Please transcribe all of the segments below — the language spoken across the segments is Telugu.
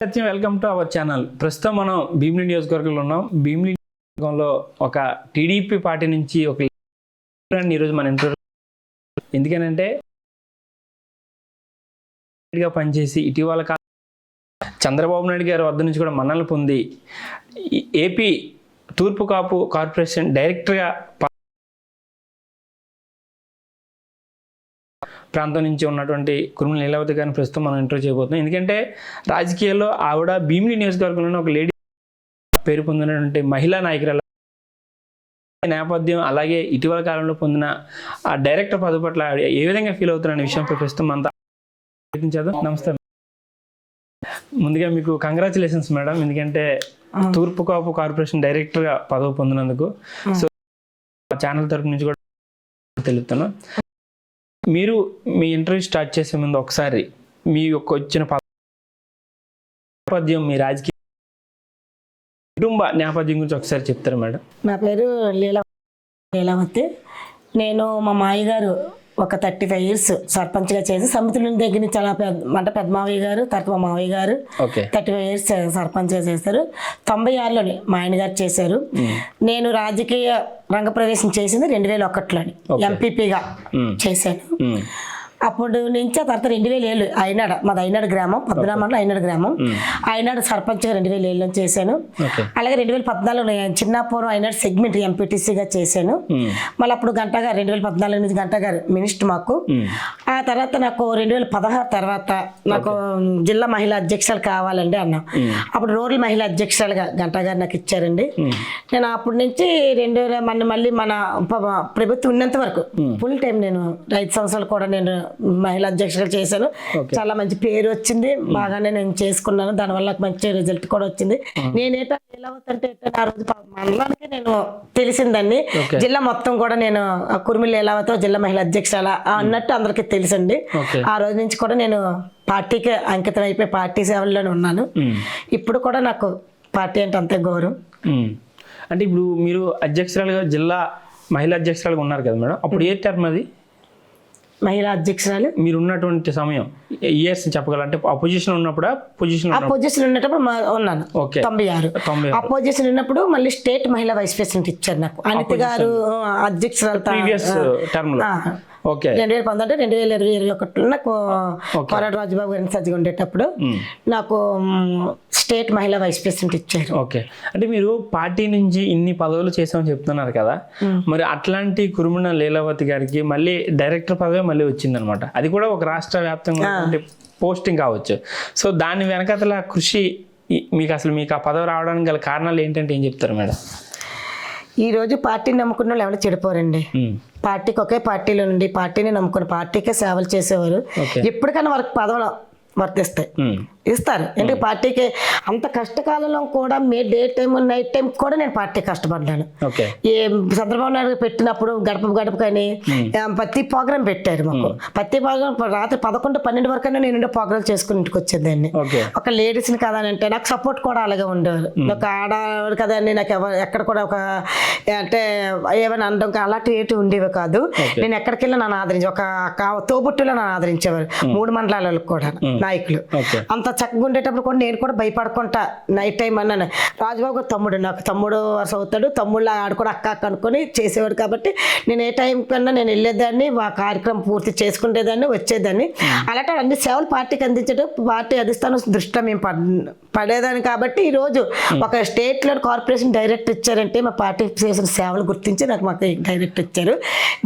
Satyam welcome to our channel. ప్రస్తుతం మనం భీమిలి నియోజకవర్గంలో ఉన్నాం. భీమిలి నియోజకవర్గంలో ఒక టీడీపీ పార్టీ నుంచి ఒక ఈరోజు మన ఇంటర్వ్యూ ఎందుకనంటే గా పనిచేసి ఇటీవల కాలం చంద్రబాబు నాయుడు గారి వద్ద నుంచి కూడా మన్నలు పొంది ఏపీ తూర్పు కాపు కార్పొరేషన్ డైరెక్టర్గా ప్రాంతం నుంచి ఉన్నటువంటి కురుమల లీలావతి గారిని ప్రస్తుతం మనం ఇంటర్వ్యూ చేయబోతున్నాం. ఎందుకంటే రాజకీయాల్లో ఆవిడ భీమిలి నియోజకవర్గంలో ఒక లేడీ పేరు పొందినటువంటి మహిళా నాయకురాలు. నేపథ్యం అలాగే ఇటీవల కాలంలో పొందిన ఆ డైరెక్టర్ పదవి పట్ల ఏ విధంగా ఫీల్ అవుతున్నారనే విషయంపై ప్రస్తుతం అంతా ప్రయత్నించేద్దాం నమస్తే. ముందుగా మీకు కంగ్రాచులేషన్స్ మేడం ఎందుకంటే తూర్పు కాపు కార్పొరేషన్ డైరెక్టర్గా పదవి పొందినందుకు. సో ఛానల్ తరపు నుంచి కూడా తెలుపుతాను మీరు మీ ఇంటర్వ్యూ స్టార్ట్ చేసే ముందు ఒకసారి మీ యొక్క వచ్చిన నేపథ్యం మీ రాజకీయ కుటుంబ నేపథ్యం గురించి ఒకసారి చెప్తారు మేడం? నా పేరు లీలా లీలావతి. నేను మా మాయగారు ఒక థర్టీ ఫైవ్ ఇయర్స్ సర్పంచ్గా చేసి సమితుల దగ్గర నుంచి చాలా పెద్ద అంటే పెద్ద మావయ్య గారు తర్వాత మా మావయ్య గారు థర్టీ ఫైవ్ ఇయర్స్ సర్పంచ్గా చేశారు. తొంభై ఆరులోని మా ఆయన గారు చేశారు. నేను రాజకీయ రంగప్రవేశం చేసింది రెండు వేల ఒకటిలోని. ఎంపీపీగా. చేశాను. అప్పుడు నుంచి ఆ తర్వాత రెండు వేల ఏళ్ళు అయినాడు. మాది అయినాడు గ్రామం పద్మనాభంలో అయినాడు గ్రామం. అయినాడు సర్పంచ్గా రెండు వేల ఏళ్ళలో చేశాను. అలాగే రెండు వేల పద్నాలుగులో నేను చిన్నాపురం అయినాడు సెగ్మెంట్ ఎంపీటీసీగా చేశాను. మళ్ళీ అప్పుడు గంట గారు రెండు వేల పద్నాలుగు నుంచి గంట గారు మినిస్టర్ మాకు. ఆ తర్వాత నాకు రెండు వేల పదహారు తర్వాత నాకు జిల్లా మహిళా అధ్యక్షులు కావాలండి అన్నాం. అప్పుడు రూరల్ మహిళా అధ్యక్షులుగా గంట గారు నాకు ఇచ్చారండి. నేను అప్పటి నుంచి రెండు వేల మళ్ళీ మన ప్రభుత్వం ఉన్నంత వరకు ఫుల్ టైం నేను ఐదు సంవత్సరాలు కూడా నేను మహిళా అధ్యక్షులుగా చేశాను చాలా మంచి పేరు వచ్చింది. బాగానే నేను చేసుకున్నాను. దానివల్ల నాకు మంచి రిజల్ట్ కూడా వచ్చింది. నేనేటా ఎలా అవుతుంటే ఆ రోజు మండలానికి నేను తెలిసిందండి. జిల్లా మొత్తం కూడా నేను కుర్మిలి ఎలావతో జిల్లా మహిళా అధ్యక్షుల అన్నట్టు అందరికీ తెలుసండి. ఆ రోజు నుంచి కూడా నేను పార్టీకి అంకితం అయిపోయి పార్టీ సేవల్లోనే ఉన్నాను. ఇప్పుడు కూడా నాకు పార్టీ అంటే అంతే గౌరవం. అంటే ఇప్పుడు మీరు అధ్యక్షురాలుగా జిల్లా మహిళా అధ్యక్షురాలుగా ఉన్నారు కదా మేడం. అప్పుడు ఏ టర్మ్ అది? మహిళా అధ్యక్షురాలు. మీరు ఉన్నటువంటి సమయం ఇయర్స్ చెప్పగలరు? అంటే అపోజిషన్ ఉన్నప్పుడా? పొజిషన్ ఆ పొజిషన్ ఉన్నప్పుడు మా- ఉన్నాను. ఓకే. తొంభై ఆరు తొంభై ఆ పొజిషన్ ఉన్నప్పుడు మళ్ళీ స్టేట్ మహిళా వైస్ ప్రెసిడెంట్ ఇచ్చారు నాకు. అనిత గారు అధ్యక్షురాలు ప్రీవియస్ టర్మ్ ఓకే. రెండు వేల పంతొమ్మిది రెండు వేల ఇరవై ఇరవై ఒకటిలో నాకు. కోరాడు రాజుబాబు గారిని సజ్జగా ఉండేటప్పుడు. నాకు స్టేట్ మహిళా వైస్ ప్రెసిడెంట్ ఇచ్చారు. ఓకే. అంటే మీరు పార్టీ నుంచి ఇన్ని పదవులు చేసామని చెప్తున్నారు కదా మరి అట్లాంటి కురుమణ లీలావతి గారికి మళ్ళీ డైరెక్టర్ పదవి మళ్ళీ వచ్చిందనమాట. అది కూడా ఒక రాష్ట్ర వ్యాప్తంగా పోస్టింగ్ కావచ్చు. సో దాని వెనకతల కృషి మీకు అసలు మీకు ఆ పదవి రావడానికి గల కారణాలు ఏంటంటే ఏం చెప్తారు మేడం? ఈ రోజు పార్టీని నమ్ముకున్న వాళ్ళు ఎవరు చెడిపోరండి? పార్టీకి ఒకే పార్టీలో నుండి పార్టీని నమ్ముకుని పార్టీకే సేవలు చేసేవారు. ఎప్పటికైనా వారికి పదవులు వర్తిస్తాయి. ఇస్తారు. ఎందుకంటే పార్టీకి అంత కష్టకాలంలో కూడా మే డే టైం నైట్ టైం కూడా నేను పార్టీ కష్టపడ్డాను. ఏ చంద్రబాబు నాయుడు పెట్టినప్పుడు గడప గడప కానీ ఆ, ప్రతి ప్రోగ్రామ్ పెట్టారు మాకు. ప్రతి ప్రోగ్రామ్ రాత్రి పదకొండు పన్నెండు వరకు నేను ఉండే ప్రోగ్రామ్ చేసుకుని ఇంటికి వచ్చేదాన్ని ఒక లేడీస్ని కదా అని అంటే నాకు సపోర్ట్ కూడా అలాగే ఉండేవారు. ఒక ఆడవాడు కదా అని నాకు ఎక్కడ కూడా ఒక అంటే ఏమైనా అనడం అలాంటివి ఏంటి ఉండేవి కాదు. నేను ఎక్కడికి వెళ్ళి నన్ను ఆదరించి ఒక తోబుట్టులో నన్ను ఆదరించేవారు. మూడు మండలాలకు కూడా నాయకులు. అంత చక్కగా ఉండేటప్పుడు కూడా నేను కూడా భయపడుకుంటా నైట్ టైం అన్నాను. రాజుబాబు తమ్ముడు నాకు తమ్ముడు వరుస అవుతాడు. తమ్ముళ్ళ ఆడు కూడా అక్క అక్క అనుకొని చేసేవాడు కాబట్టి నేను ఏ టైం కన్నా నేను వెళ్ళేదాన్ని ఆ కార్యక్రమం పూర్తి చేసుకునేదాన్ని వచ్చేదాన్ని. అలాంటి అన్ని సేవలు పార్టీకి అందించడం పార్టీ అధిష్టానం దృష్టిలో మేము పడ్ పడేదాన్ని కాబట్టి ఈరోజు ఒక స్టేట్లో కార్పొరేషన్ డైరెక్ట్ ఇచ్చారంటే మా పార్టీ చేసిన సేవలు గుర్తించి నాకు మాకు డైరెక్ట్ ఇచ్చారు.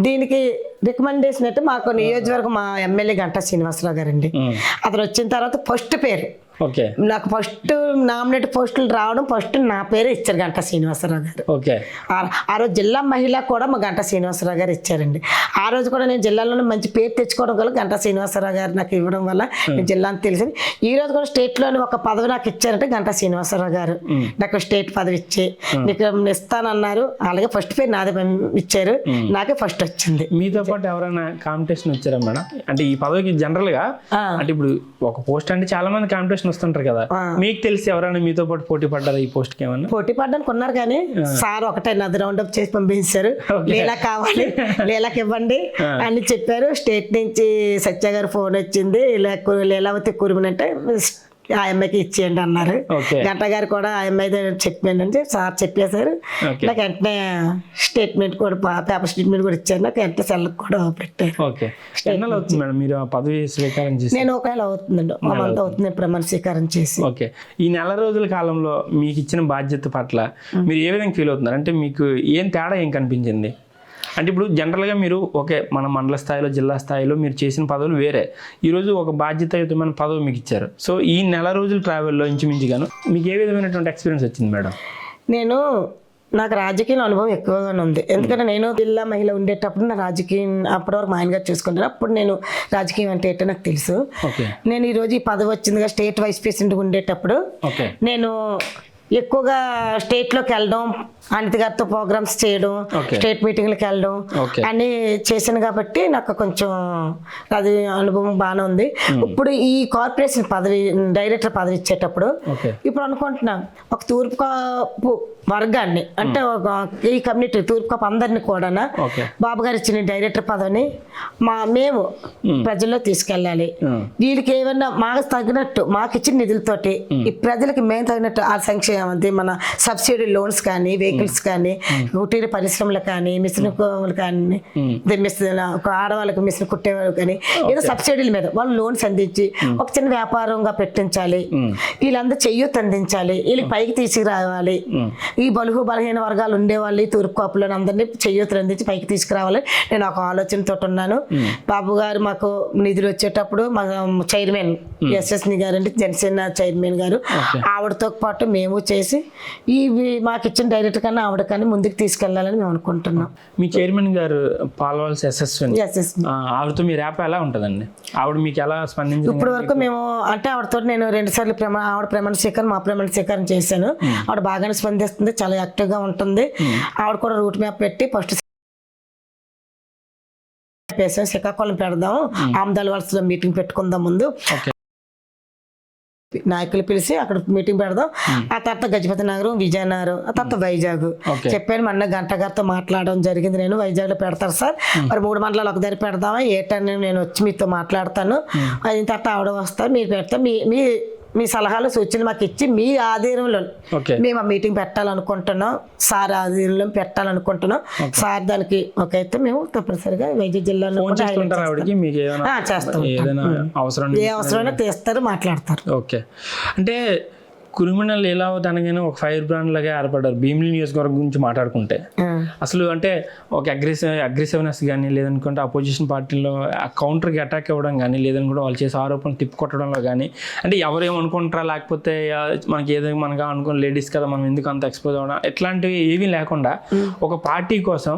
దీనికి రికమెండేషన్ అయితే మాకు నియోజకవర్గం మా ఎమ్మెల్యే గంటా శ్రీనివాసరావు గారండి. అతను వచ్చిన తర్వాత ఫస్ట్ పేరు. ఓకే. నాకు ఫస్ట్ నామినేట్ పోస్టులు రావడం ఫస్ట్ నా పేరే ఇచ్చారు గంటా శ్రీనివాసరావు గారు. ఓకే. ఆ- రోజు జిల్లా మహిళ కూడా మా గంటా శ్రీనివాసరావు గారు ఇచ్చారండి. ఆ రోజు కూడా నేను జిల్లాలోనే మంచి పేరు తెచ్చుకోవడం వల్ల గంటా శ్రీనివాసరావు గారు నాకు ఇవ్వడం వల్ల నేను జిల్లా అని తెలిసింది. ఈ రోజు కూడా స్టేట్లోని ఒక పదవి నాకు ఇచ్చారంటే గంటా శ్రీనివాసరావు గారు. నాకు స్టేట్ పదవి ఇచ్చి నీకు ఇస్తానన్నారు. అలాగే ఫస్ట్ పేరు నాదే ఇచ్చారు. నాకే ఫస్ట్ వచ్చింది. మీతో పాటు ఎవరైనా కాంపిటీషన్ వచ్చారా మేడం? అంటే ఈ పదవికి జనరల్గా ఆ. అంటే ఇప్పుడు ఒక పోస్ట్ అంటే చాలా మంది కాంపిటీషన్ వస్తుంటారు కదా. మీకు తెలిసి ఎవరైనా మీతో పాటు పోటీ పడ్డారా ఈ పోస్ట్కి ఏమన్నా? పోటీ పడ్డానికి ఉన్నారు కానీ సార్ ఒకటే నది రౌండ్ అప్ చేసి పంపించారు. లీలా కావాలి లీలాకి ఇవ్వండి అని చెప్పారు. స్టేట్ నుంచి సత్య గారు ఫోన్ వచ్చింది లీలావతి కురుమనంటే ఆ అమ్మాయికి ఇచ్చేయండి అన్నారు. గంట గారు కూడా ఆ అమ్మాయి చెప్పానంటే సార్ చెప్పేశారు. నాకు వెంటనే స్టేట్మెంట్ కూడా పేపర్ స్టేట్మెంట్ కూడా ఇచ్చారు. నాకు వెంటనే సెల్లకు కూడా పెట్టారు. ఓకే. ఎన్నాళ్ళు అవుతుంది మేడం మీరు ఆ పదవి స్వీకారం చేసి? నేను ఒకవేళ అవుతుందండి. మా మంత్ అవుతుంది. ప్రమాణ స్వీకారం చేసి. ఓకే. ఈ నెల రోజుల కాలంలో మీకు ఇచ్చిన బాధ్యత పట్ల మీరు ఏ విధంగా ఫీల్ అవుతున్నారు? అంటే మీకు ఏం తేడా ఏం కనిపించింది? అంటే ఇప్పుడు జనరల్గా మీరు ఓకే మన మండల స్థాయిలో జిల్లా స్థాయిలో మీరు చేసిన పదవులు వేరే. ఈరోజు ఒక బాధ్యతాయుతమైన పదవి మీకు ఇచ్చారు. సో ఈ నెల రోజుల ట్రావెల్లో ఇంచుమించుగాను మీకు ఏ విధమైనటువంటి ఎక్స్పీరియన్స్ వచ్చింది మేడం? నేను నాకు రాజకీయ అనుభవం ఎక్కువగానే ఉంది. ఎందుకంటే నేను జిల్లా మహిళ ఉండేటప్పుడు నా రాజకీయం అప్పటి వరకు మా ఆయన గారు చూసుకుంటాను అప్పుడు నేను రాజకీయం అంటే ఏంటో నాకు తెలుసు. నేను ఈరోజు ఈ పదవి వచ్చిందిగా స్టేట్ వైస్ ప్రెసిడెంట్ ఉండేటప్పుడు ఓకే. నేను ఎక్కువగా స్టేట్లోకి వెళ్ళడం అనిత గారితో ప్రోగ్రామ్స్ చేయడం. స్టేట్ మీటింగ్లకు వెళ్ళడం. అన్ని చేశాను కాబట్టి నాకు కొంచెం అది అనుభవం బాగానే ఉంది. ఇప్పుడు ఈ కార్పొరేషన్ పదవి డైరెక్టర్ పదవి ఇచ్చేటప్పుడు ఇప్పుడు అనుకుంటున్నాం ఒక తూర్పు వర్గాన్ని అంటే ఒక ఈ కమ్యూనిటీ తూర్పు కాపు అందరిని కూడా బాబు గారు ఇచ్చిన డైరెక్టర్ పదవిని మా మేము ప్రజల్లో తీసుకెళ్ళాలి. వీళ్ళకి ఏమన్నా మాకు తగినట్టు మాకు ఇచ్చిన నిధులతోటి ఈ ప్రజలకి మేము తగినట్టు ఆ సంక్షేమం అది మన సబ్సిడీ లోన్స్ కానీ వెహికల్స్ కానీ కుటీర పరిశ్రమలు కానీ మిషన్ కానీ మిషన్ ఒక ఆడవాళ్ళకి మిషన్ కుట్టేవాళ్ళు కానీ ఏదో సబ్సిడీల మీద వాళ్ళు లోన్స్ అందించి ఒక చిన్న వ్యాపారంగా పెట్టించాలి. వీళ్ళందరూ చెయ్యూత్ అందించాలి. వీళ్ళకి పైకి తీసుకురావాలి. ఈ బలుగు బలహీన వర్గాలు ఉండేవాళ్ళు తూర్పు కాపులను అందరినీ చెయ్యూతులు అందించి పైకి తీసుకురావాలి. నేను ఒక ఆలోచనతో ఉన్నాను. బాబు గారు మాకు నిధులు వచ్చేటప్పుడు మా చైర్మన్ ఎస్ఎస్ని గారు అంటే జనసేన చైర్మన్ గారు. ఆవిడతో పాటు మేము చేసి ఈ మాకు ఇచ్చిన డైరెక్టర్ కన్నా ఆవిడ కానీ ముందుకు తీసుకెళ్ళాలని మేము అనుకుంటున్నాం. మీ చైర్మన్ గారు పాల్వాల్స్ ఆవిడతో మీ ర్యాప్ ఎలా ఉంటుందండి? ఆవిడ మీకు ఎలా స్పందించింది? ఇప్పటి వరకు మేము అంటే ఆవిడతో నేను రెండు సార్లు ప్రమాణ ఆవిడ ప్రమాణ స్వీకారం మా ప్రమాణ స్వీకారం చేశాను. ఆవిడ బాగానే స్పందిస్తుంది చాలా యాక్టివ్గా ఉంటుంది. ఆవిడ కూడా రూట్ మ్యాప్ పెట్టి ఫస్ట్ శ్రీకాకుళం పెడదాం ఆమదాల వలసలో మీటింగ్ పెట్టుకుందాం ముందు. నాయకులు పిలిచి అక్కడ మీటింగ్ పెడదాం. ఆ తర్వాత గజపతి నగరం విజయనగరం ఆ తర్వాత వైజాగ్. చెప్పాను మొన్న గంట గారితో మాట్లాడడం జరిగింది. నేను వైజాగ్లో పెడతారు సార్ మరి మూడు మండలాలు ఒక దగ్గర పెడదామా? ఏటని నేను వచ్చి మీతో మాట్లాడతాను. అయిన తర్వాత ఆవిడ వస్తారు మీరు పెడతాం మీ మీ మీ సలహాలు సూచనలు మాకు ఇచ్చి మీ ఆధీనంలో ఓకే. మేము ఆ మీటింగ్ పెట్టాలనుకుంటున్నాం. సార్ ఆధీనంలో పెట్టాలనుకుంటున్నాం. సార్ దానికి ఒక అయితే మేము తప్పనిసరిగా వైజాగ్ జిల్లాలో చేస్తాం ఏ అవసరమైనా తీస్తారు మాట్లాడతారు. ఓకే. అంటే క్రిమినల్ లీలావతి అనగానే ఒక ఫైర్ బ్రాండ్ లాగా ఏర్పడ్డారు. భీమిలి నియోజకవర్గం గురించి మాట్లాడుకుంటే. అసలు అంటే ఒక అగ్రెసివ్ అగ్రెసివ్నెస్ కానీ లేదనుకుంటే అపోజిషన్ పార్టీలో కౌంటర్కి అటాక్ ఇవ్వడం కానీ లేదనుకుంటే వాళ్ళు చేసే ఆరోపణలు తిప్పుకొట్టడంలో కానీ అంటే ఎవరు ఏమనుకుంటారా? లేకపోతే మనకి ఏదో మనగా అనుకున్న లేడీస్ కదా మనం ఎందుకు అంత ఎక్స్పోజ్ అవ్వడం? ఇట్లాంటివి ఏమీ లేకుండా ఒక పార్టీ కోసం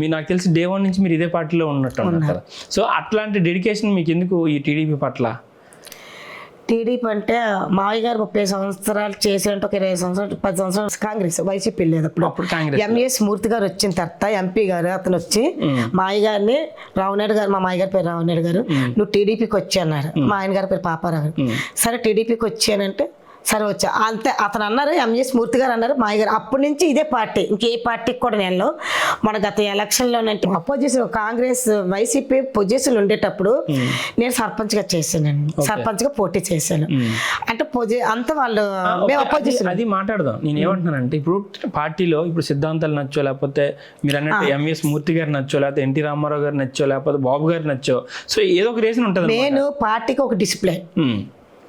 మీరు నాకు తెలిసి డే వన్ నుంచి మీరు ఇదే పార్టీలో ఉన్నట్టు కదా. సో అట్లాంటి డెడికేషన్ మీకు ఎందుకు ఈ టీడీపీ పట్ల? టీడీపీ అంటే మావయ్య గారు ముప్పై సంవత్సరాలు చేసినట్టు ఒక ఇరవై సంవత్సరాలు పది సంవత్సరాలు కాంగ్రెస్ వైసీపీ లేదు అప్పుడు. ఎంఎస్ మూర్తి గారు వచ్చిన తర్వాత ఎంపీ గారు అతను వచ్చి మాయ గారిని రావునాయుడు గారు మా మాయ గారి పేరు రావునాయుడు గారు నువ్వు టీడీపీకి వచ్చి అన్నారు. మా ఆయన గారి పేరు పాపారావు గారు. సరే టీడీపీకి వచ్చానంటే సరే వచ్చా. అంతే అతను అన్నారు ఎంఎస్ మూర్తి గారు అన్నారు మాయ గారు. అప్పటి నుంచి ఇదే పార్టీ. ఇంకే పార్టీకి కూడా నేను మన గత ఎలక్షన్లోనంటే అపోజిషన్ కాంగ్రెస్ వైసీపీ పొజిషన్ ఉండేటప్పుడు నేను సర్పంచ్గా చేశాను సర్పంచ్గా పోటీ చేశాను. అంటే పొజి అంత వాళ్ళు మేము అపోజిషన్. అది- అది మాట్లాడదాం. నేను ఏమంటున్నానంటే ఇప్పుడు పార్టీలో ఇప్పుడు సిద్ధాంతాలు నచ్చో లేకపోతే మీరు అన్నట్టు ఎంఎస్ మూర్తి గారు నచ్చో లేకపోతే ఎన్టీ రామారావు గారు నచ్చో లేకపోతే బాబు గారు నచ్చో. సో ఏదో ఒక రీజన్ ఉంటుంది నేను పార్టీకి ఒక డిసిప్లిన్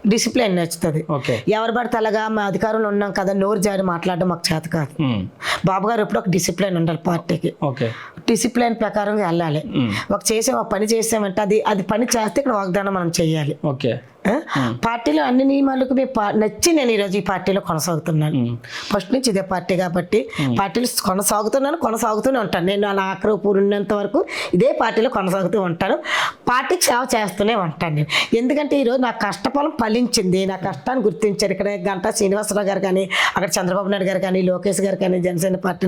డిసిప్లిన్ నచ్చుతుంది ఓకే. ఎవరు పడితే అలాగా మా అధికారంలో ఉన్నాం కదా నోరు జారి మాట్లాడడం మాకు చేత కాదు. బాబు గారు ఎప్పుడు ఒక డిసిప్లిన్ ఉండాలి పార్టీకి. ఓకే. డిసిప్లిన్ ప్రకారం వెళ్ళాలి. ఒక చేసే ఒక పని చేసామంటే అది అది పని చేస్తే ఇక్కడ వాగ్దానం మనం చేయాలి. ఓకే? పార్టీలో అన్ని నియమాలకు నచ్చి నేను ఈరోజు ఈ పార్టీలో కొనసాగుతున్నాను. ఫస్ట్ నుంచి ఇదే పార్టీ కాబట్టి పార్టీలో కొనసాగుతున్నాను కొనసాగుతూనే ఉంటాను. నేను నా ఆఖరి ఉన్నంత వరకు ఇదే పార్టీలో కొనసాగుతూ ఉంటాను. పార్టీకి సేవ చేస్తూనే ఉంటాను నేను. ఎందుకంటే ఈరోజు నా కష్టఫలం ఫలించింది. నా కష్టాన్ని గుర్తించారు. ఇక్కడ గంటా శ్రీనివాసరావు గారు కానీ అక్కడ చంద్రబాబు నాయుడు గారు కానీ లోకేష్ గారు కానీ జనసేన పార్టీ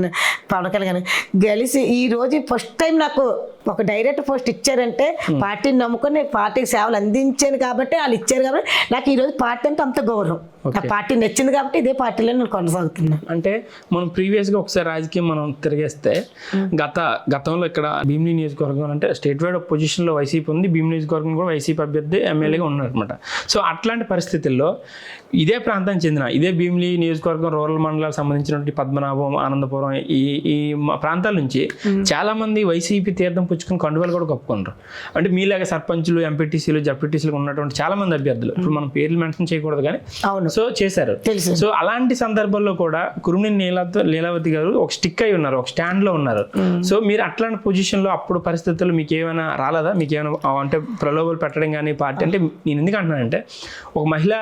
పవన్ కళ్యాణ్ కానీ గెలిచి ఈ రోజు ఫస్ట్ టైం నాకు ఒక డైరెక్ట్ పోస్ట్ ఇచ్చారంటే పార్టీని నమ్ముకొని పార్టీకి సేవలు అందించాను కాబట్టి వాళ్ళు ఇచ్చారు కాబట్టి నాకు ఈరోజు పార్టీ అంటే అంత గౌరవం. ఆ పార్టీ నచ్చింది కాబట్టి ఇదే పార్టీలో నేను కొనసాగుతున్నాను అంటే మనం ప్రీవియస్గా ఒకసారి రాజకీయం మనం తిరిగేస్తే గత గతంలో ఇక్కడ భీమిలి నియోజకవర్గం అంటే స్టేట్ వైడ్ పొజిషన్లో వైసీపీ ఉంది భీమిలి నియోజకవర్గం కూడా వైసీపీ అభ్యర్థి ఎమ్మెల్యేగా ఉన్నారనమాట సో అట్లాంటి పరిస్థితుల్లో ఇదే ప్రాంతానికి చెందిన ఇదే భీమిలి నియోజకవర్గం రూరల్ మండలాలకు సంబంధించినటువంటి పద్మనాభం ఆనందపురం ఈ ఈ ప్రాంతాల నుంచి చాలా మంది వైసీపీ తీర్థం పుచ్చుకుని కండువాలు కూడా కప్పుకుంటారు. అంటే మీలాగా సర్పంచులు ఎంపీటీసీలు జడ్పీటీసీలు ఉన్నటువంటి చాలా మంది అభ్యర్థులు. ఇప్పుడు మనం పేర్లు మెన్షన్ చేయకూడదు కానీ అవును. సో చేశారు. సో అలాంటి సందర్భాల్లో కూడా కురుమిని నీలతో లీలావతి గారు ఒక స్టిక్ అయి ఉన్నారు ఒక స్టాండ్లో ఉన్నారు సో మీరు అట్లాంటి పొజిషన్లో అప్పుడు పరిస్థితుల్లో మీకు ఏమైనా రాలేదా? మీకు ఏమైనా అంటే ప్రలోభాలు పెట్టడం కానీ పార్టీ అంటే నేను ఎందుకు అంటున్నానంటే ఒక మహిళ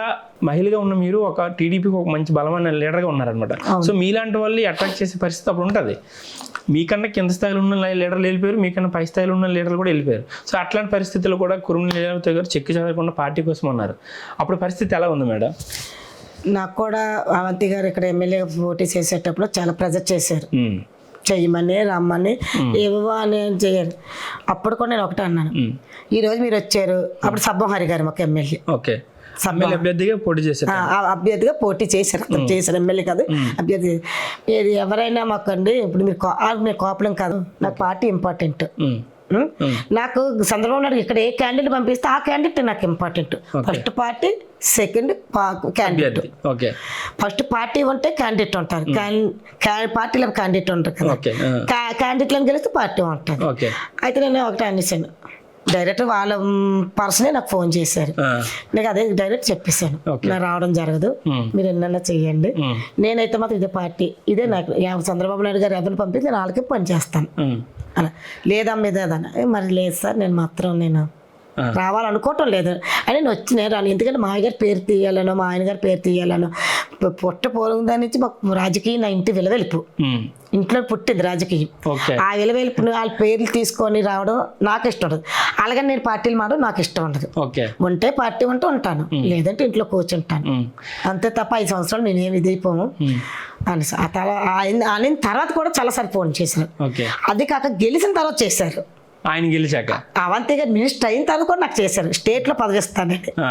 మహిళగా ఉన్న మీరు ఒక టీడీపీకి ఒక మంచి బలమైన లీడర్గా ఉన్నారనమాట సో మీలాంటి వాళ్ళు అట్రాక్ట్ చేసే పరిస్థితి అప్పుడు ఉంటుంది. మీకన్నా కింద స్థాయిలో ఉన్న లీడర్లు వెళ్ళిపోయారు మీకన్నా పై స్థాయిలో ఉన్న లీడర్లు కూడా వెళ్ళిపోయారు. సో అట్లాంటి పరిస్థితుల్లో కూడా కురుమిని లీలావతి గారు చెక్కి చదవకుండా పార్టీ కోసం ఉన్నారు. అప్పుడు పరిస్థితి ఎలా ఉంది మేడం? నాకు కూడా అవంతి గారు ఇక్కడ ఎమ్మెల్యే పోటీ చేసేటప్పుడు చాలా ప్రెజర్ చేశారు. చెయ్యమని రమ్మని ఏవో అని చేయరు. అప్పుడు కూడా నేను ఒకటే అన్నాను. ఈరోజు మీరు వచ్చారు. అప్పుడు సబ్బం హరి గారు మాకు ఎమ్మెల్యే. ఓకే. ఎమ్మెల్యే అభ్యర్థిగా పోటీ చేశారు. అభ్యర్థిగా పోటీ చేశారు. అతను చేశారు ఎమ్మెల్యే కాదు అభ్యర్థి. ఏది ఎవరైనా మాకు అండి ఇప్పుడు మీరు మీరు కోపలం కాదు నాకు పార్టీ ఇంపార్టెంట్? నాకు చంద్రబాబు నాయుడు ఇక్కడ ఏ క్యాండిడేట్ పంపిస్తే ఆ క్యాండిడేట్ నాకు important first party second candidate okay. First party ఉంటే క్యాండిడేట్ ఉంటారు. పార్టీలో క్యాండిడేట్ ఉంటారు కదా. క్యాండిడేట్లను గెలిస్తే పార్టీ ఓకే. అయితే నేను ఒకటే అనేసాను. డైరెక్ట్ వాళ్ళ పర్సనే నాకు ఫోన్ చేశారు. నేను అదే డైరెక్ట్ చెప్పేశాను. నాకు రావడం జరగదు. మీరు ఎన్నైనా చెయ్యండి. ఉమ్, నేనైతే మాత్రం ఇదే పార్టీ ఇదే నాకు చంద్రబాబు నాయుడు గారు ఎవరిని పంపిస్తే నేను వాళ్ళకి పని చేస్తాను. అలా. లేదమ్మా ఇదేదన్నా "ఏ, మరి లేదు సార్ నేను మాత్రం నేను రావాలనుకోవటం లేదు అని నేను వచ్చి నేను రాను ఎందుకంటే మా ఆయన గారి పేరు తీయాలనో మా ఆయన గారి పేరు తీయాలనో పుట్ట పూర్వం దాని నుంచి మాకు రాజకీయం నా ఇంటి విలవెలుపు ఇంట్లో పుట్టింది రాజకీయం ఆ విలవెలుపుని వాళ్ళ పేర్లు తీసుకొని రావడం నాకు ఇష్టం ఉండదు అలాగని నేను పార్టీలు మాడడం నాకు ఇష్టం ఉండదు ఉంటే పార్టీ ఉంటే ఉంటాను లేదంటే ఇంట్లో కూర్చుంటాను అంతే తప్ప ఐదు సంవత్సరాలు నేను ఏమి ఇదైపోము అని ఆ తర్వాత ఆయన తర్వాత కూడా చాలాసార్లు ఫోన్ చేశారు ఓకే అది కాక గెలిచిన తర్వాత చేశారు ఆయన గెలిచాక. అవంతే గారు మినిస్టర్ అయిన తర్వాత కూడా నాకు చేశారు. స్టేట్లో పదవి ఇస్తానని ఆ,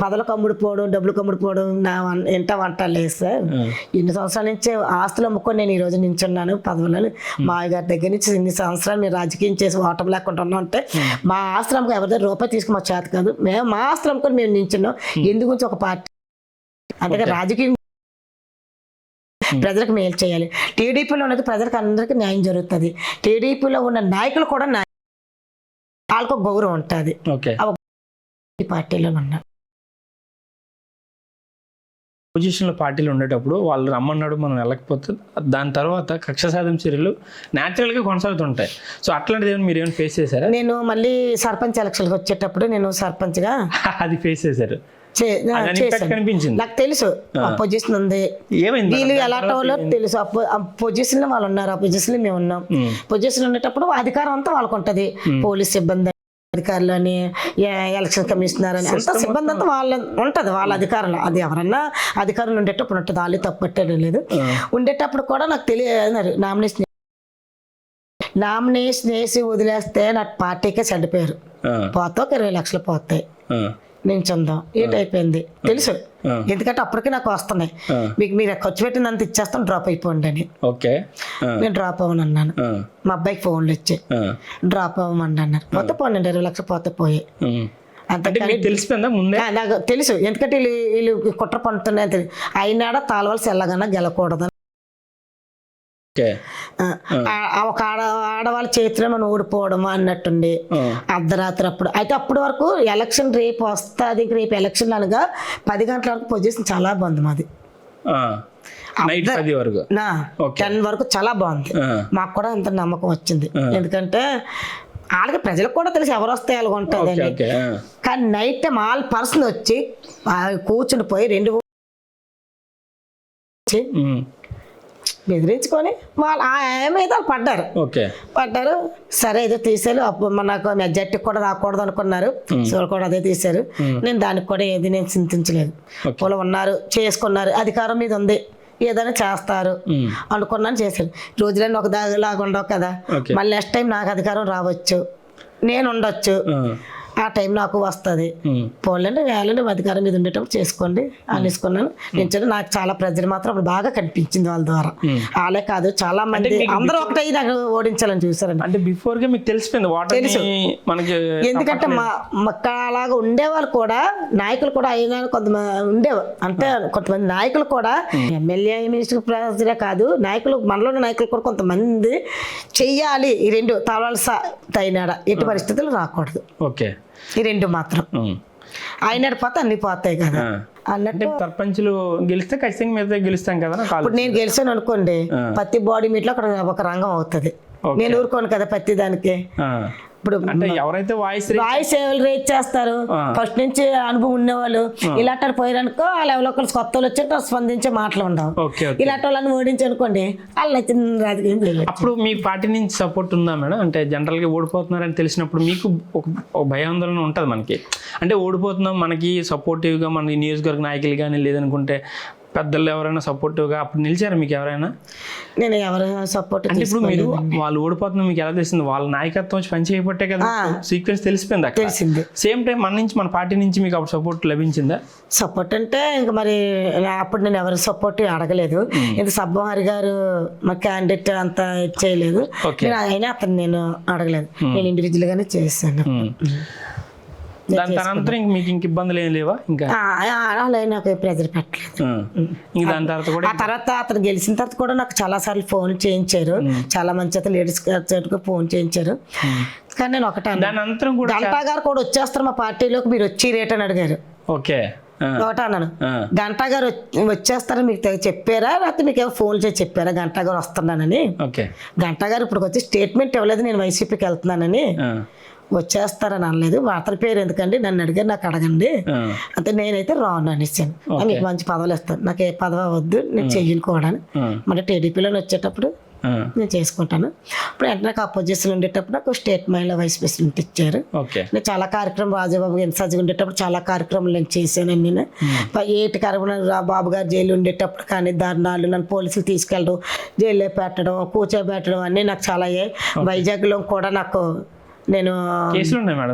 పదలు కమ్ముడు పోవడం డబ్బులు కమ్ముడు పోవడం నా ఎంట వంట లేదు సార్. ఆ, ఇన్ని సంవత్సరాల నుంచి ఆస్తులు అమ్ముకొని నేను ఈ రోజు నించున్నాను పదవులను. మా గారి దగ్గర నుంచి ఇన్ని సంవత్సరాలు మీరు రాజకీయం చేసి ఓటం లేకుండా ఉన్నాం అంటే మా ఆస్తులు అమ్ముకొని ఎవరి దగ్గర రూపాయి తీసుకుని మా చేత కాదు. మేము మా ఆస్తులు అమ్ముకొని మేము నించున్నాం. ఎందుకు ఒక పార్టీ అందుకే రాజకీయం ప్రజలకు మేలు చేయాలి. టీడీపీలో ఉన్నది ప్రజలకు అందరికీ న్యాయం జరుగుతుంది. టీడీపీలో ఉన్న నాయకులు కూడా వాళ్ళకు గౌరవం ఉంటుంది. పార్టీలో ఉన్నారు పొజిషన్లో పార్టీలు ఉండేటప్పుడు వాళ్ళు రమ్మన్నాడు మనం వెళ్ళకపోతే దాని తర్వాత కక్ష సాధన చర్యలు న్యాచురల్గా కొనసాగుతుంటాయి. సో అట్లాంటిది ఏమైనా మీరు ఏమైనా ఫేస్ చేశారా? నేను మళ్ళీ సర్పంచ్ ఎలక్షన్కి వచ్చేటప్పుడు నేను సర్పంచ్గా అది ఫేస్ చేశారు. నాకు తెలుసు. అపోజిషన్ ఉంది. వీళ్ళు? ఎలా వాళ్ళో తెలుసు. పొజిషన్లో వాళ్ళు ఉన్నారు. అపోజిషన్లో మేము ఉన్నాం. పొజిషన్ ఉండేటప్పుడు అధికారం అంతా వాళ్ళకు ఉంటది. పోలీస్ సిబ్బంది అధికారులు అని ఎలక్షన్ కమిషనర్ అని అంతా సిబ్బంది అంతా వాళ్ళ ఉంటది. వాళ్ళ అధికారంలో. అది ఎవరన్నా అధికారులు ఉండేటప్పుడు ఉంటుంది. వాళ్ళు తప్పట్టడం లేదు. ఆ, ఉండేటప్పుడు కూడా నాకు తెలియదు. నామినేషన్ నామినేషన్ వేసి వదిలేస్తే నాకు పార్టీకే చెడ్డిపోయారు ఆ, పోతే ఒక ఇరవై లక్షలు పోతాయి. ఆ, నించుందాం ఏట్ అయిపోయింది తెలుసు? ఎందుకంటే అప్పటికే నాకు వస్తున్నాయి. మీకు మీరు ఖర్చు పెట్టినంత ఇచ్చేస్తాం డ్రాప్ అయిపోండి అని. ఓకే. నేను డ్రాప్ అవ్వను అన్నాను మా అబ్బాయికి ఫోన్లు వచ్చాయి. డ్రాప్ అవ్వమండి అన్నారు పోతే పోనండి ఇరవై లక్షలు పోతే పోయి. తెలిసిపోయిందా ముందే? నాకు తెలుసు. ఎందుకంటే వీళ్ళు వీళ్ళు కుట్ర పండుతున్నాయని తెలియదు అయినాడ తాళవలసి ఎలాగన్నా గెలకూడదు ఒక ఆడ ఆడవాళ్ళ చేతిలో మనం ఓడిపోవడం అన్నట్టుండి అర్ధరాత్రి అప్పుడు. అయితే అప్పటి వరకు ఎలక్షన్ రేపు వస్తుంది రేపు ఎలక్షన్ అనగా పది గంటల వరకు పొజిషన్ చాలా బాగుంది మాది. వరకు. టెన్ వరకు చాలా బాగుంది. మాకు కూడా అంత నమ్మకం వచ్చింది. ఎందుకంటే వాళ్ళకి ప్రజలకు కూడా తెలుసు ఎవరు వస్తే ఆ, కానీ నైట్ టైం వాళ్ళ పర్సన్ వచ్చి కూర్చుని పోయి రెండు వచ్చి బెదిరించుకొని వాళ్ళు ఆ వాళ్ళు పడ్డారు. ఓకే. పడ్డారు. సరే ఏదో తీసారు అప్పుడు మనకు మెజార్టీ కూడా రాకూడదు అనుకున్నారు. సో కూడా అదే తీశారు. నేను దానికి కూడా ఏది నేను చింతించలేదు. వాళ్ళు ఉన్నారు చేసుకున్నారు. అధికారం మీద ఉంది. ఏదైనా చేస్తారు. అనుకున్నాను చేశాను. రోజులన్నీ ఒక దాగిలాగా ఉండవు కదా. మళ్ళీ నెక్స్ట్ టైం నాకు అధికారం రావచ్చు. నేను ఉండొచ్చు. ఆ. టైం నాకు వస్తుంది. పోలేండి వేలండి అధికారం మీద ఉండేటప్పుడు చేసుకోండి అనేసుకున్నాను. నేను నాకు చాలా ప్రజలు మాత్రం అప్పుడు బాగా కనిపించింది వాళ్ళ ద్వారా. వాళ్ళే కాదు చాలా మంది అందరూ ఒకటే నాకు ఓడించాలని చూసారండి అంటే బిఫోర్గా మీకు తెలిసిపోయింది వాటర్ మనకి ఎందుకంటే మా మక్క అలాగా ఉండేవాళ్ళు కూడా నాయకులు కూడా అయినా కొంతమంది ఉండేవారు. అంటే కొంతమంది నాయకులు కూడా ఎమ్మెల్యే మినిస్టర్ ప్రెసిడెంట్ కాదు నాయకులు మనలో ఉన్న నాయకులు కూడా కొంతమంది చెయ్యాలి ఈ రెండు తలవలస తైనాడ ఎట్టి పరిస్థితులు రాకూడదు. ఓకే. ఈ రెండు మాత్రం. అయినాడు పోతే అన్ని పోతాయి కదా. అన్నట్టు సర్పంచులు గెలిస్తే ఖచ్చితంగా మీద గెలుస్తాం కదా ఇప్పుడు నేను గెలిచాను అనుకోండి ప్రతి బాడీ మీట్లో అక్కడ ఒక రంగం అవుతుంది. నేను ఊరుకోను కదా ప్రతి దానికి ఆ. ఇప్పుడు అంటే ఎవరైతే వాయిస్ వాయిస్ ఎవరు రేట్ చేస్తారు? ఫస్ట్ నుంచి అనుభవం ఉన్నవాళ్ళు. ఇలాంటి పోయారనుకో వాళ్ళు ఎవరో ఒకరు కొత్త వాళ్ళు వచ్చి స్పందించే మాటలు ఉండవు. ఇలాంటి వాళ్ళని ఓడించి అనుకోండి వాళ్ళు నచ్చిన రాజకీయం అప్పుడు మీ పార్టీ నుంచి సపోర్ట్ ఉందా మేడం? అంటే జనరల్గా ఓడిపోతున్నారని తెలిసినప్పుడు మీకు ఒక ఒక భయాందోళన ఉంటుంది మనకి. అంటే ఓడిపోతున్నాం మనకి సపోర్టివ్గా మన నియోజకవర్గ నాయకులు కానీ లేదనుకుంటే పెద్దలు ఎవరైనా సపోర్టివ్గా అప్పుడు నిలిచారా మీకు ఎవరైనా? నేను ఎవరు సపోర్ట్ అంటే ఇప్పుడు మీరు వాళ్ళు ఓడిపోతున్నా మీకు ఎలా తెలిసింది? వాళ్ళ నాయకత్వం వచ్చి పని చేయబట్టే కదా సీక్వెన్స్ తెలిసిపోయింది అక్కడ. తెలిసింది. సేమ్ టైం మన నుంచి మన పార్టీ నుంచి మీకు అప్పుడు సపోర్ట్ లభించిందా? సపోర్ట్ అంటే ఇంకా మరి అప్పుడు నేను ఎవరి సపోర్ట్ అడగలేదు. ఇంత సబ్బహరి గారు మా క్యాండిడేట్ అంత చేయలేదు. నేను అయినా అతను నేను అడగలేదు. నేను ఇండివిజువల్ గానే చేశాను. దాని తనంతరం ఇంక మీకు ఇంక ఇబ్బందులు ఏం లేవా? ఇంకా? నాకు ప్రెజర్ పెట్టలేదు. ఇంక దాని తర్వాత కూడా ఆ తర్వాత అతను గెలిచిన తర్వాత కూడా నాకు చాలా సార్లు ఫోన్ చేయించారు. చాలా మంచి అతను లేడీస్ ఫోన్ చేయించారు. కానీ నేను ఒకటే. దాని అంతరం కూడా గంటా గారు కూడా వచ్చేస్తారు మా పార్టీలోకి మీరు వచ్చి రేట్ అని అడిగారు. ఓకే. ఒకటే అన్నాను. గంటా గారు వచ్చి- వచ్చేస్తారని మీకు చెప్పారా? లేకపోతే మీకు ఏమో ఫోన్ చేసి చెప్పారా? గంటా గారు వస్తున్నానని. ఓకే. గంటా గారు ఇప్పుడు వచ్చి స్టేట్మెంట్ ఇవ్వలేదు నేను వైసీపీకి వెళ్తున్నానని. వచ్చేస్తారని అనలేదు. అతని పేరు ఎందుకండి? నన్ను అడిగారు నాకు అడగండి. అంటే నేనైతే రాను అనేసాను. మీకు మంచి పదవులు ఇస్తాను. నాకు ఏ పదవి వద్దు నేను చెయ్యను కూడా అని. ఆ. మన టీడీపీలో వచ్చేటప్పుడు. నేను చేసుకుంటాను. ఇప్పుడు వెంటనే నాకు అపోజిషన్ ఉండేటప్పుడు నాకు స్టేట్ మహిళా వైస్ ప్రెసిడెంట్ ఇచ్చారు. నేను చాలా కార్యక్రమం రాజబాబు ఇన్ఛార్జ్ ఉండేటప్పుడు చాలా కార్యక్రమాలు నేను చేశాను నేను. ఏటి కార్యక్రమం రా- బాబు గారు జైలు ఉండేటప్పుడు కానీ ధర్నాలు నన్ను పోలీసులు తీసుకెళ్ళడం జైల్లో పెట్టడం కూర్చోబెట్టడం అన్నీ నాకు చాలా అయ్యాయి. వైజాగ్లో కూడా నాకు నేను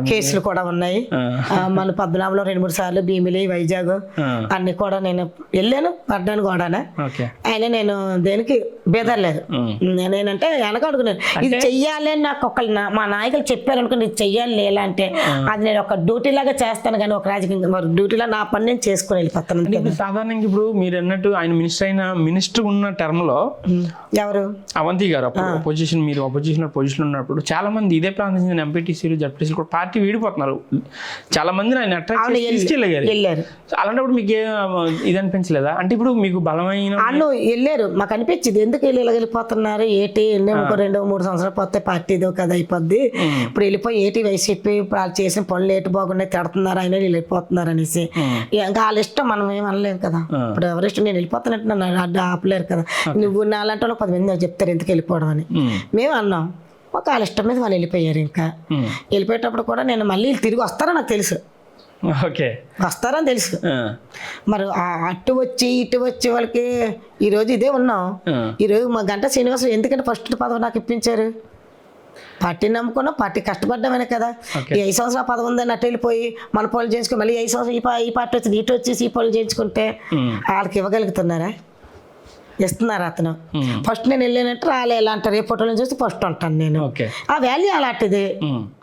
కేసులు కూడా ఉన్నాయి. మన పద్మనాభంలో రెండు మూడు సార్లు భీమిలి వైజాగ్. అన్ని కూడా నేను వెళ్ళాను పడ్డాను కూడా ఓకే. అయినా నేను దేనికి బెదరలేదు. నేనంటే వెనక అడుగున్నాను ఇది చెయ్యాలి అని నాకు ఒక మా నాయకులు చెప్పారు అనుకుని ఇది చెయ్యాలి లేలా అంటే అది నేను ఒక డ్యూటీ లాగా చేస్తాను కానీ ఒక రాజకీయ మరి డ్యూటీలో నా పని నేను చేసుకుని వెళ్ళిపోతాను సాధారణంగా ఇప్పుడు మీరు అన్నట్టు ఆయన మినిస్టర్ అయిన మినిస్టర్ ఉన్న టర్మ్లో ఎవరు? అవంతి గారు అప్పుడు అపోజిషన్ మీరు అపోజిషన్ పొజిషన్ ఉన్నప్పుడు చాలా మంది ఇదే ప్రాంతం ఎంపీటీసీలు జడ్పీటీసీలు కూడా పార్టీ వీడిపోతున్నారు. చాలా మందిని ఆయన అట్రాక్ట్ వెళ్ళారు. అలాంటప్పుడు మీకు ఏ ఇది అనిపించలేదా? అంటే ఇప్పుడు మీకు బలమైన వాళ్ళు వెళ్ళారు. మాకు అనిపించింది. ఎందుకు వీళ్ళు వెళ్ళిపోతున్నారు? ఏటి? ఎన్నో రెండు మూడు సంవత్సరాలు పోతే పార్టీ ఇదో కదా అయిపోద్ది. ఇప్పుడు వెళ్ళిపోయి ఏటి వైసీపీ ఇప్పుడు వాళ్ళు చేసిన పనులు ఏటి బాగున్నాయి తిడుతున్నారు వీళ్ళు వెళ్ళిపోతున్నారు అనేసి. ఇంకా వాళ్ళ ఇష్టం మనం ఏం అనలేం కదా. ఇప్పుడు ఎవరి ఇష్టం? నేను వెళ్ళిపోతానంటే నన్ను అడ్డు ఆపలేరు కదా. నువ్వు నాలంటే పది మంది చెప్తారు ఎందుకు వెళ్ళిపోవడం అని. మేము అన్నాం. ఒక వాళ్ళ ఇష్టం మీద వాళ్ళు వెళ్ళిపోయారు ఇంకా. వెళ్ళిపోయేటప్పుడు కూడా నేను మళ్ళీ తిరిగి వస్తారని నాకు తెలుసు. ఓకే. వస్తారని తెలుసు. మరి అటు వచ్చి ఇటు వచ్చి వాళ్ళకి ఈరోజు ఇదే ఉన్నాం. ఈరోజు మా గంట శ్రీనివాసం ఎందుకంటే ఫస్ట్ పదవి నాకు ఇప్పించారు. పార్టీ నమ్ముకున్నాం పార్టీ కష్టపడ్డామనే కదా. ఈ ఐదు సంవత్సరాల పదవి ఉందని అటు వెళ్ళిపోయి మన పనులు చేయించుకో మళ్ళీ ఐదు సంవత్సరాలు ఈ పార్టీ వచ్చింది ఇటు వచ్చేసి ఈ పనులు చేయించుకుంటే. వాళ్ళకి ఇవ్వగలుగుతున్నారా? ఇస్తున్నారు అతను. ఫస్ట్ నేను వెళ్ళానంటే రాలే ఎలా అంటారు. ఏ ఫోటోలను చూసి ఫస్ట్ ఉంటాను నేను. ఓకే ఆ వాల్యూ అలాంటిది. ఉమ్.